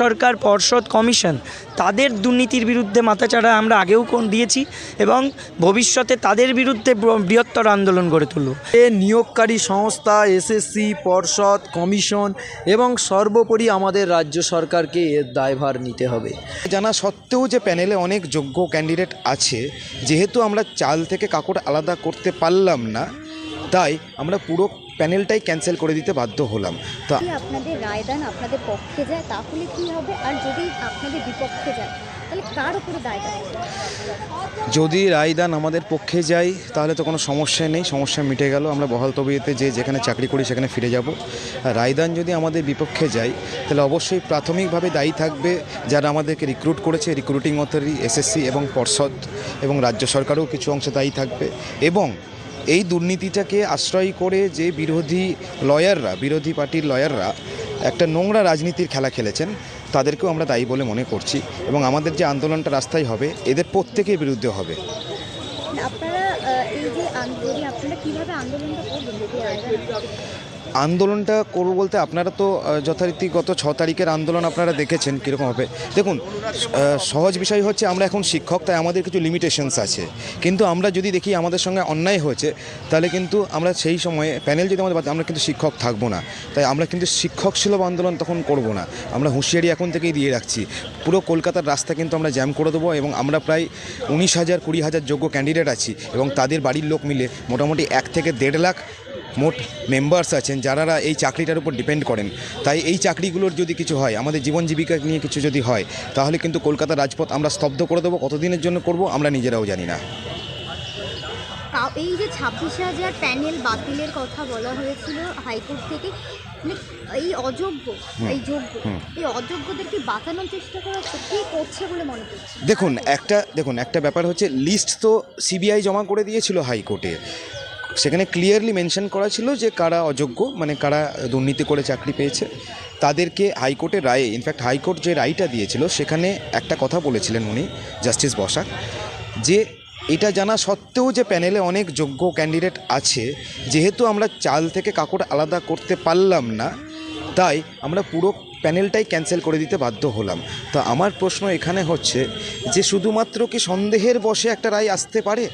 সরকার পর্ষদ কমিশন তাদের দুর্নীতির বিরুদ্ধে মাথাচাড়া আমরা আগেও কোন দিয়েছি এবং ভবিষ্যতে তাদের বিরুদ্ধে বৃহত্তর আন্দোলন গড়ে তুলব। এ নিয়োগকারী সংস্থা এসএসসি পর্ষদ কমিশন এবং সর্বোপরি আমাদের রাজ্য সরকারকে এর দায়ভার নিতে হবে। জানা সত্ত্বেও যে প্যানেলে অনেক যোগ্য ক্যান্ডিডেট আছে যেহেতু আমরা চাল থেকে কাকড় আলাদা করতে পারলাম না তাই আমরা পুরো প্যানেলটাই ক্যান্সেল করে দিতে বাধ্য হলাম। তো আপনাদের রায়দান আপনাদের পক্ষে যায় তাহলে কি হবে? আর যদি আপনাদের বিপক্ষে যায় তাহলে কার উপরে দায়টা? যদি রায়দান আমাদের পক্ষে যায় তাহলে তো কোনো সমস্যা নেই সমস্যা মিটে গেল। আমরা বহাল তবিয়তে যে যেখানে চাকরি করি সেখানে ফিরে যাব। আর রায়দান যদি আমাদের বিপক্ষে যায় তাহলে অবশ্যই প্রাথমিকভাবে দায়ী থাকবে যারা আমাদেরকে রিক্রুট করেছে রিক্রুটিং অথরিটি এসএসসি এবং পর্ষদ এবং রাজ্য সরকারও কিছু অংশে দায়ী থাকবে। এবং এই দুর্নীতিটাকে আশ্রয় করে যে বিরোধী লয়াররা, বিরোধী পার্টির লয়াররা একটা নোংরা রাজনীতির খেলা খেলেছেন, তাদেরকেও আমরা দায়ী বলে মনে করছি এবং আমাদের যে আন্দোলনটা রাস্তায় হবে, এদের প্রত্যেকের বিরুদ্ধে হবে। আপনারা এই যে আপনারা আন্দোলনটা আন্দোলনটা করব বলতে আপনারা তো যথারীতি গত ছ তারিখের আন্দোলন আপনারা দেখেছেন কীরকম হবে। দেখুন সহজ বিষয় হচ্ছে আমরা এখন শিক্ষক, তাই আমাদের কিছু লিমিটেশনস আছে। কিন্তু আমরা যদি দেখি আমাদের সঙ্গে অন্যায় হয়েছে, তাহলে কিন্তু আমরা সেই সময়ে প্যানেল যদি আমাদের আমরা কিন্তু শিক্ষক থাকব না। তাই আমরা কিন্তু শিক্ষক সুলভ আন্দোলন তখন করব না। আমরা হুঁশিয়ারি এখন থেকেই দিয়ে রাখছি। পুরো কলকাতার রাস্তা কিন্তু আমরা জ্যাম করে দেবো এবং আমরা প্রায় উনিশ হাজার, কুড়ি হাজার যোগ্য ক্যান্ডিডেট আছি এবং তাদের বাড়ির লোক মিলে মোটামুটি এক থেকে দেড় লাখ মোট মেম্বার্স আছেন যারা এই চাকরিটার উপর ডিপেন্ড করেন। তাই এই চাকরিগুলোর যদি কিছু হয় আমাদের জীবন জীবিকা নিয়ে কিছু যদি হয় তাহলে কিন্তু কলকাতার রাজপথ আমরা স্তব্ধ করে দেবো। কতদিনের জন্য করব আমরা নিজেরাও জানি না। এই যে ছাব্বিশ হাজার প্যানেল বাতিলের কথা বলা হয়েছিল হাইকোর্ট থেকে মানে এই অযোগ্য এই যোগ্য এই অযোগ্যদেরকে বাঁচানোর চেষ্টা করা হচ্ছে কি করছে বলে মনে করছে দেখুন একটা দেখুন একটা ব্যাপার হচ্ছে লিস্ট তো সিবিআই জমা করে দিয়েছিল হাইকোর্টে। সেখানে ক্লিয়ারলি মেনশন করা ছিল যে কারা অযোগ্য মানে কারা দুর্নীতি করে চাকরি পেয়েছে। তাদেরকে হাইকোর্টের রায়ে ইনফ্যাক্ট হাইকোর্ট যে রায়টা দিয়েছিল, সেখানে একটা কথা বলেছিলেন উনি জাস্টিস বসাক, যে এটা জানা সত্ত্বেও যে প্যানেলে অনেক যোগ্য ক্যান্ডিডেট আছে, যেহেতু আমরা চাল থেকে কাকড় আলাদা করতে পারলাম না, তাই আমরা পুরো প্যানেলটাই ক্যান্সেল করে দিতে বাধ্য হলাম। তো আমার প্রশ্ন এখানে হচ্ছে যে শুধুমাত্র কি সন্দেহের বশে একটা রায় আসতে পারে?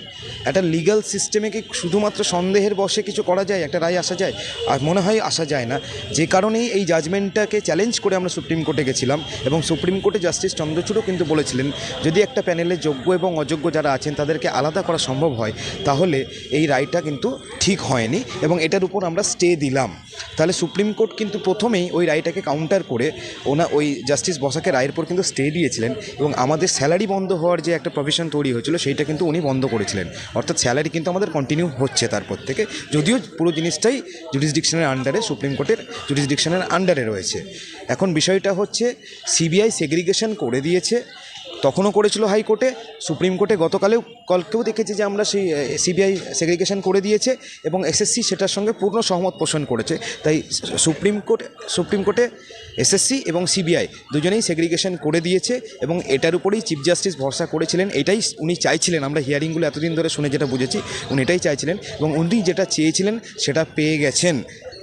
একটা লিগ্যাল সিস্টেমে কি শুধুমাত্র সন্দেহের বশে কিছু করা যায়, একটা রায় আসা যায়? আর মনে হয় আসা যায় না। যে কারণেই এই জাজমেন্টটাকে চ্যালেঞ্জ করে আমরা সুপ্রিম কোর্টে গেছিলাম এবং সুপ্রিম কোর্টে জাস্টিস চন্দ্রচূড়ও কিন্তু বলেছিলেন, যদি একটা প্যানেলে যোগ্য এবং অযোগ্য যারা আছেন তাদেরকে আলাদা করা সম্ভব হয়, তাহলে এই রায়টা কিন্তু ঠিক হয়নি এবং এটার উপর আমরা স্টে দিলাম। তাহলে সুপ্রিম কোর্ট কিন্তু প্রথমেই ওই রায়টাকে কাউন্টার করে ওনা ওই জাস্টিস বসাকে রায়ের পর কিন্তু স্টে দিয়েছিলেন এবং আমাদের স্যালারি বন্ধ হওয়ার যে একটা প্রভিশন তৈরি হয়েছিল, সেইটা কিন্তু উনি বন্ধ করেছিলেন। অর্থাৎ স্যালারি কিন্তু আমাদের কন্টিনিউ হচ্ছে তারপর থেকে। যদিও পুরো জিনিসটাই জুডিসডিকশনের আন্ডারে সুপ্রিম কোর্টের জুডিসডিকশনের আন্ডারে রয়েছে। এখন বিষয়টা হচ্ছে সিবিআই সেগ্রিগেশন করে দিয়েছে। তখনও করেছিল হাইকোর্টে, সুপ্রিম কোর্টে গতকালেও কালকেও দেখেছি যে আমরা সেই সিবিআই সেগ্রিগেশন করে দিয়েছে এবং এসএসসি সেটার সঙ্গে পূর্ণ সহমত পোষণ করেছে। তাই সুপ্রিম কোর্ট, সুপ্রিম কোর্টে এসএসসি এবং সিবিআই দুজনেই সেগ্রিগেশন করে দিয়েছে এবং এটার উপরেই চিফ জাস্টিস ভরসা করেছিলেন। এটাই উনি চাইছিলেন, আমরা হিয়ারিংগুলো এতদিন ধরে শুনে যেটা বুঝেছি, উনি এটাই চাইছিলেন এবং উনি যেটা চেয়েছিলেন সেটা পেয়ে গেছেন।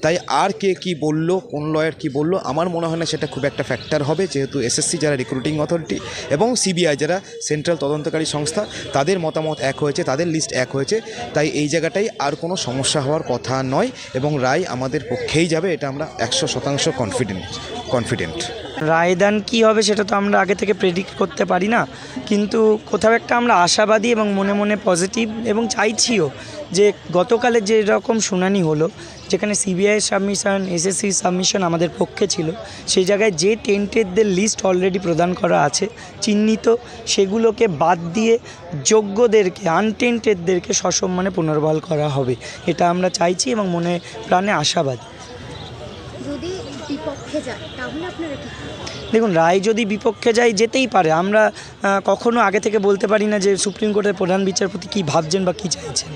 তাই আর কে কি বলল, কোন লয়ার কি বলল, আমার মনে হয় না সেটা খুব একটা ফ্যাক্টর হবে। যেহেতু এসএসসি যারা রিক্রুটিং অথরিটি এবং সিবিআই যারা সেন্ট্রাল তদন্তকারী সংস্থা, তাদের মতামত এক হয়েছে, তাদের লিস্ট এক হয়েছে। তাই এই জায়গাটাই আর কোনো সমস্যা হওয়ার কথা নয় এবং রায় আমাদের পক্ষেই যাবে, এটা আমরা একশো শতাংশ কনফিডেন্ট কনফিডেন্ট রায়দান কি হবে সেটা তো আমরা আগে থেকে প্রেডিক্ট করতে পারি না। কিন্তু কোথাও একটা আমরা আশাবাদী এবং মনে মনে পজিটিভ এবং চাইছিও যে গতকালের যে রকম শুনানি হলো যেখানে সিবিআই সাবমিশন এসএসসি সাবমিশন আমাদের পক্ষে ছিল, সেই জায়গায় যে টেন্টেডদের লিস্ট অলরেডি প্রদান করা আছে, চিহ্নিত, সেগুলোকে বাদ দিয়ে যোগ্যদেরকে আনটেন্টেডদেরকে সসম্মানে পুনর্বহাল করা হবে। এটা আমরা চাইছি এবং মনে প্রাণে আশাবাদী। যদি বিপক্ষে যায়, তাহলে আপনারা কি দেখুন, রায় যদি বিপক্ষে যায়, যেতেই পারে। আমরা কখনো আগে থেকে বলতে পারি না যে সুপ্রিম কোর্টের প্রধান বিচারপতি কী ভাবছেন বা কী চাইছেন।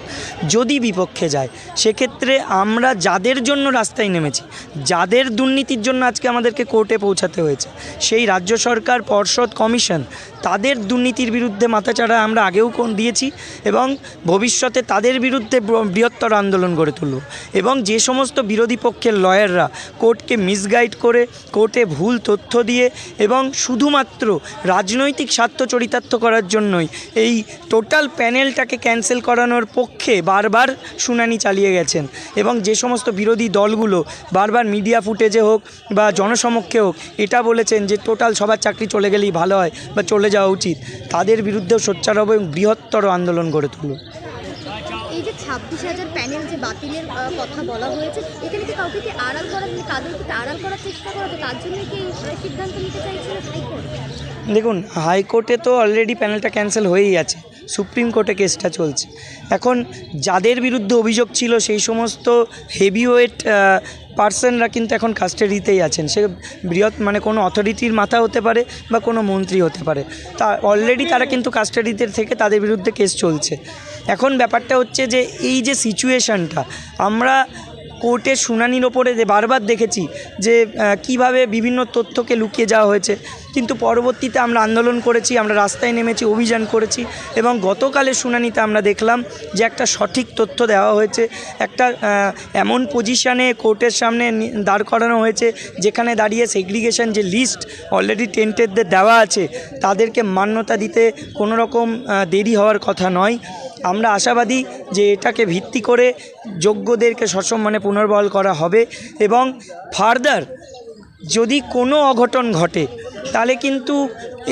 যদি বিপক্ষে যায়, সেক্ষেত্রে আমরা যাদের জন্য রাস্তায় নেমেছি, যাদের দুর্নীতির জন্য আজকে আমাদেরকে কোর্টে পৌঁছাতে হয়েছে, সেই রাজ্য সরকার, পর্ষদ, কমিশন, তাদের দুর্নীতির বিরুদ্ধে মাথাচাড়া আমরা আগেও দিয়েছি এবং ভবিষ্যতে তাদের বিরুদ্ধে বৃহত্তর আন্দোলন গড়ে তুলব। এবং যে সমস্ত বিরোধী পক্ষের লয়াররা কোর্টকে মিসগাইড করে কোর্টে ভুল তথ্য দিয়ে এবং শুধুমাত্র রাজনৈতিক স্বার্থ চরিতার্থ করার জন্যই এই টোটাল প্যানেলটাকে ক্যান্সেল করানোর পক্ষে বারবার শুনানি চালিয়ে গেছেন। এবং যে সমস্ত বিরোধী দলগুলো বারবার মিডিয়া ফুটেজে হোক বা জনসমক্ষে হোক, এটা বলেছেন যে টোটাল সবার চাকরি চলে গেলেই ভালো হয় বা চলে যাওয়া উচিত। তাদের বিরুদ্ধেও সোচ্চার হবে এবং বৃহত্তর আন্দোলন গড়ে তুলব ছাব্বিশ হাজার প্যানেল যে বাতিলের কথা বলা হয়েছে, এখানে কি কাউকে কি আড়াল করা মানে কাদেরকে আড়াল করার চেষ্টা করা তো তার জন্য কি সিদ্ধান্ত নিতে চাইছে হাইকোর্ট? দেখুন, হাইকোর্টে তো অলরেডি প্যানেলটা ক্যান্সেল হয়েই আছে। সুপ্রিম কোর্টে কেসটা চলছে। এখন যাদের বিরুদ্ধে অভিযোগ ছিল সেই সমস্ত হেভিওয়েট পার্সনরা কিন্তু এখন কাস্টাডিতেই আছেন। সে বৃহৎ মানে কোনো অথরিটির মাথা হতে পারে বা কোনো মন্ত্রী হতে পারে। তা অলরেডি তারা কিন্তু কাস্টাডিতে থেকে তাদের বিরুদ্ধে কেস চলছে। এখন ব্যাপারটা হচ্ছে যে এই যে সিচুয়েশনটা আমরা কোর্টের শুনানির ওপরে বারবার দেখেছি যে কীভাবে বিভিন্ন তথ্যকে লুকিয়ে যাওয়া হয়েছে। কিন্তু পরবর্তীতে আমরা আন্দোলন করেছি, আমরা রাস্তায় নেমেছি, অভিযান করেছি এবং গতকালের শুনানিতে আমরা দেখলাম যে একটা সঠিক তথ্য দেওয়া হয়েছে। একটা এমন পজিশানে কোর্টের সামনে দাঁড় করানো হয়েছে যেখানে দাঁড়িয়ে সেগ্রিগেশন যে লিস্ট অলরেডি টেন্টেডদের দেওয়া আছে, তাদেরকে মান্যতা দিতে কোনো রকম দেরি হওয়ার কথা নয়। আমরা আশাবাদী যে এটাকে ভিত্তি করে যোগ্যদেরকে সসম্মানে পুনর্বহাল করা হবে এবং ফার্দার যদি কোনো অঘটন ঘটে, তাহলে কিন্তু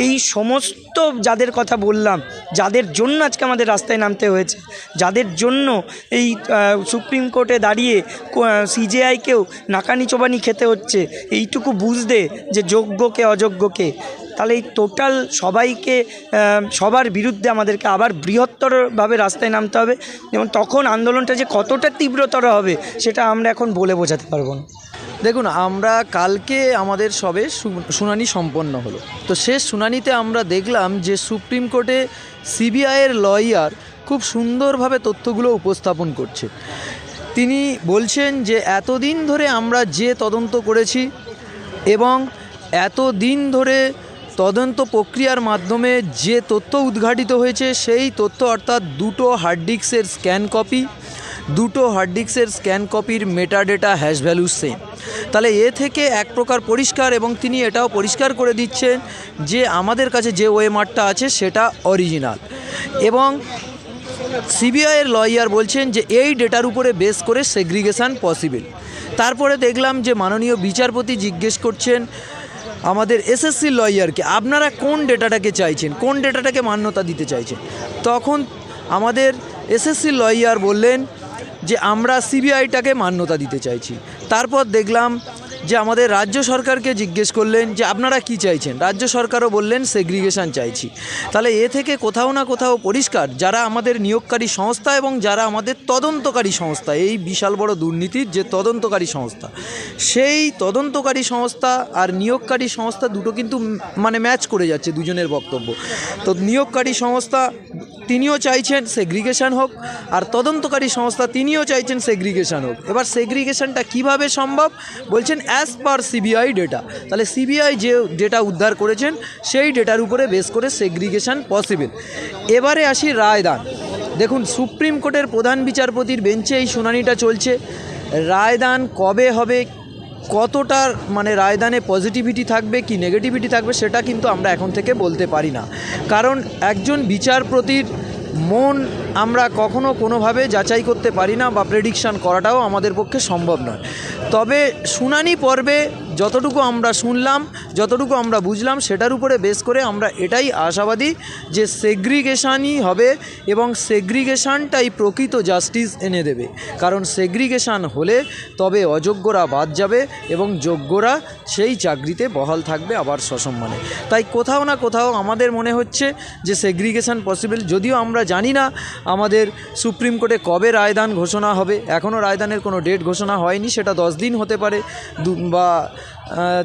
এই সমস্ত যাদের কথা বললাম, যাদের জন্য আজকে আমাদের রাস্তায় নামতে হয়েছে, যাদের জন্য এই সুপ্রিম কোর্টে দাঁড়িয়ে সিজেআইকেও নাকানি চোবানি খেতে হচ্ছে, এইটুকু বুঝতে যে যোগ্যকে অযোগ্যকে তাহলে এই টোটাল সবাইকে সবার বিরুদ্ধে আমাদেরকে আবার বৃহত্তরভাবে রাস্তায় নামতে হবে। এবং তখন আন্দোলনটা যে কতটা তীব্রতর হবে, সেটা আমরা এখন বলে বোঝাতে পারব না। দেখুন, আমরা কালকে আমাদের সবে শুনানি সম্পন্ন হলো। তো শেষ শুনানিতে আমরা দেখলাম যে সুপ্রিম কোর্টে সিবিআইয়ের লয়ার খুব সুন্দরভাবে তথ্যগুলো উপস্থাপন করছে। তিনি বলছেন যে, এতদিন ধরে আমরা যে তদন্ত করেছি এবং এত দিন ধরে তদন্ত প্রক্রিয়ার মাধ্যমে যে তথ্য উদ্ঘাটিত হয়েছে, সেই তথ্য অর্থাৎ দুটো হার্ড ডিস্কের স্ক্যান কপি দুটো হার্ড ডিস্কের স্ক্যান কপির মেটাডেটা হ্যাশ ভ্যালু সেম তাহলে এ থেকে এক প্রকার পরিষ্কার এবং তিনি এটাও পরিষ্কার করে দিচ্ছেন যে আমাদের কাছে যে ওয়েমারটা আছে, সেটা অরিজিনাল এবং সিবিআইয়ের লয়ার বলছেন যে এই ডেটার উপরে বেস করে সেগ্রিগেশন পসিবল তারপরে দেখলাম যে মাননীয় বিচারপতি জিজ্ঞেস করছেন আমাদের এসএসসি লয়ারকে, আপনারা কোন ডেটাটাকে চাইছেন, কোন ডেটাটাকে মান্যতা দিতে চাইছেন? তখন আমাদের এসএসসি লয়ার বললেন যে, আমরা সিবিআইটাকে মান্যতা দিতে চাইছি। তারপর দেখলাম যে আমাদের রাজ্য সরকারকে জিজ্ঞেস করলেন যে আপনারা কি চাইছেন? রাজ্য সরকারও বললেন সেগ্রিগেশন চাইছি। তাহলে এ থেকে কোথাও না কোথাও পরিষ্কার যারা আমাদের নিয়োগকারী সংস্থা এবং যারা আমাদের তদন্তকারী সংস্থা, এই বিশাল বড় দুর্নীতির যে তদন্তকারী সংস্থা, সেই তদন্তকারী সংস্থা আর নিয়োগকারী সংস্থা দুটো কিন্তু মানে ম্যাচ করে যাচ্ছে দুজনের বক্তব্য। তো নিয়োগকারী সংস্থা তিনিও চাইছেন সেগ্রিগেশন হোক, আর তদন্তকারী সংস্থা তিনিও চাইছেন সেগ্রিগেশন হোক। এবার সেগ্রিগেশনটা কীভাবে সম্ভব? বলছেন অ্যাজ পার সিবিআই ডেটা তাহলে সিবিআই যে ডেটা উদ্ধার করেছেন, সেই ডেটার উপরে বেস করে সেগ্রিগেশন পসিবল এবারে আসি রায়দান। দেখুন, সুপ্রিম কোর্টের প্রধান বিচারপতির বেঞ্চে এই শুনানিটা চলছে। রায়দান কবে হবে কতটার মানে রায়দানে পজিটিভিটি থাকবে, কি নেগেটিভিটি থাকবে, সেটা কিন্তু আমরা এখন থেকে বলতে পারি না। কারণ একজন বিচারপতির মন আমরা কখনো কোনোভাবে যাচাই করতে পারি না বা প্রেডিকশান করাটাও আমাদের পক্ষে সম্ভব নয়। তবে শুনানি পর্বে যতটুকু আমরা শুনলাম, যতটুকু আমরা বুঝলাম, সেটার উপরে বেস করে আমরা এটাই আশাবাদী যে সেগ্রিগেশানই হবে এবং সেগ্রিগেশনটাই প্রকৃত জাস্টিস এনে দেবে। কারণ সেগ্রিগেশন হলে তবে অযোগ্যরা বাদ যাবে এবং যোগ্যরা সেই চাকরিতে বহাল থাকবে আবার সসম্মানে। তাই কোথাও না কোথাও আমাদের মনে হচ্ছে যে সেগ্রিগেশন পসিবল যদিও আমরা জানি না আমাদের সুপ্রিম কোর্টে কবে রায়দান ঘোষণা হবে। এখনও রায়দানের কোনো ডেট ঘোষণা হয়নি, সেটা দশ দিন হতে পারে। বা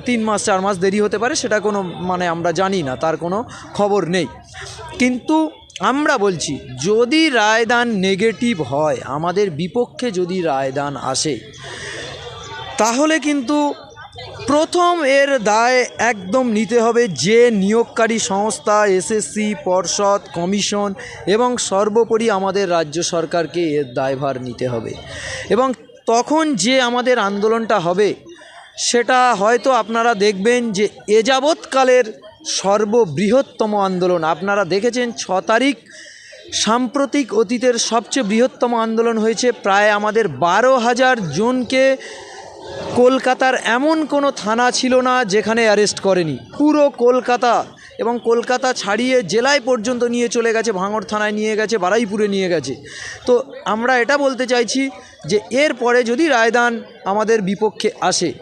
তিন মাস, চার মাস দেরি হতে পারে, সেটা কোনো মানে আমরা জানি না, তার কোনো খবর নেই। কিন্তু আমরা বলছি, যদি রায়দান নেগেটিভ হয়, আমাদের বিপক্ষে যদি রায়দান আসে, তাহলে কিন্তু প্রথম এর দায় একদম নিতে হবে যে নিয়োগকারী সংস্থা এসএসসি পর্ষদ, কমিশন এবং সর্বোপরি আমাদের রাজ্য সরকারকে এর দায়ভার নিতে হবে। এবং তখন যে আমাদের আন্দোলনটা হবে সেটা হয়তো আপনারা দেখবেন যে এ যাবৎকালের সর্ববৃহত্তম আন্দোলন। আপনারা দেখেছেন ছ তারিখ সাম্প্রতিক অতীতের সবচেয়ে বৃহত্তম আন্দোলন হয়েছে। প্রায় আমাদের বারো হাজার জনকে কলকাতার এমন কোনো থানা ছিল না যেখানে অ্যারেস্ট করেনি। পুরো কলকাতা এবং কলকাতা ছাড়িয়ে জেলায় পর্যন্ত নিয়ে চলে গেছে, ভাঙড় থানায় নিয়ে গেছে, বারাইপুরে নিয়ে গেছে। তো আমরা এটা বলতে চাইছি যে এর পরে যদি রায়দান আমাদের বিপক্ষে আসে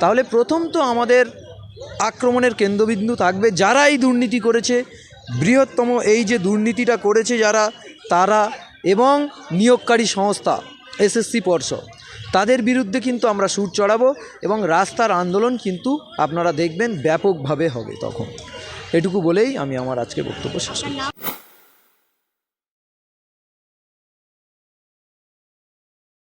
তাহলে প্রথম তো আমাদের আক্রমণের কেন্দ্রবিন্দু থাকবে যারা এই দুর্নীতি করেছে, বৃহত্তম এই যে দুর্নীতিটা করেছে যারা, তারা এবং নিয়োগকারী সংস্থা, এসএসসি পর্ষদ, তাদের বিরুদ্ধে কিন্তু আমরা সুর চড়াবো এবং রাস্তার আন্দোলন কিন্তু আপনারা দেখবেন ব্যাপকভাবে হবে তখন। এটুকু বলেই আমি আমার আজকে বক্তব্য শেষ করি। আপনার নাম